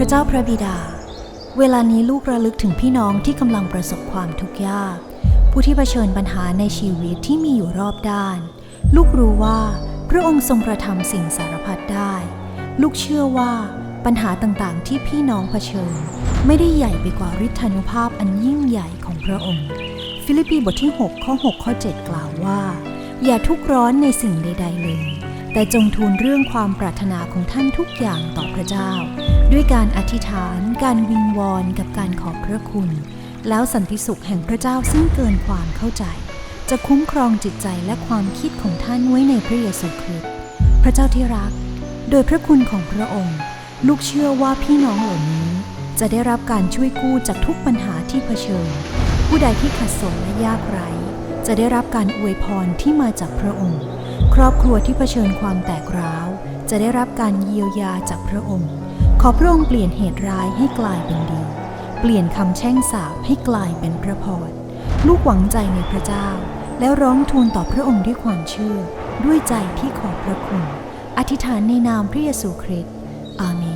พระเจ้าพระบิดา เวลานี้ลูกระลึกถึงพี่น้องที่กำลังประสบความทุกข์ยาก ผู้ที่เผชิญปัญหาในชีวิตที่มีอยู่รอบด้าน ลูกรู้ว่าพระองค์ทรงกระทำสิ่งสารพัดได้ ลูกเชื่อว่าปัญหาต่างๆ ที่พี่น้องเผชิญ ไม่ได้ใหญ่ไปกว่าฤทธานุภาพอันยิ่งใหญ่ของพระองค์ ฟิลิปปีบทที่ 6 ข้อ 6 ข้อ 7 กล่าวว่า อย่าทุกข์ร้อนในสิ่งใด ๆ เลย แต่จงทูลเรื่องความปรารถนาของท่านทุกอย่างต่อพระเจ้า ด้วยการอธิษฐาน การวิงวอนกับการขอบพระคุณ แล้วสันติสุขแห่งพระเจ้าซึ่งเกินความเข้าใจ จะคุ้มครองจิตใจและความคิดของท่านไว้ในพระเยซูคริสต์พระเจ้าที่รัก โดยพระคุณของพระองค์ ลูกเชื่อว่าพี่น้องเหล่านี้จะได้รับการช่วยกู้จากทุกปัญหาที่เผชิญ ผู้ใดที่ขัดสนและยากไร้จะได้รับการอวยพรที่มาจากพระองค์ ครอบครัวที่เผชิญความแตกร้าว จะได้รับการเยียวยาจากพระองค์ ขอพระองค์เปลี่ยนเหตุร้ายให้กลายเป็นดี เปลี่ยนคำแช่งสาปให้กลายเป็นพระพรลูกหวังใจในพระเจ้า แล้วร้องทูลต่อพระองค์ด้วยความเชื่อ ด้วยใจที่ขอบพระคุณ อธิษฐานในนามพระเยซูคริสต์อาเมน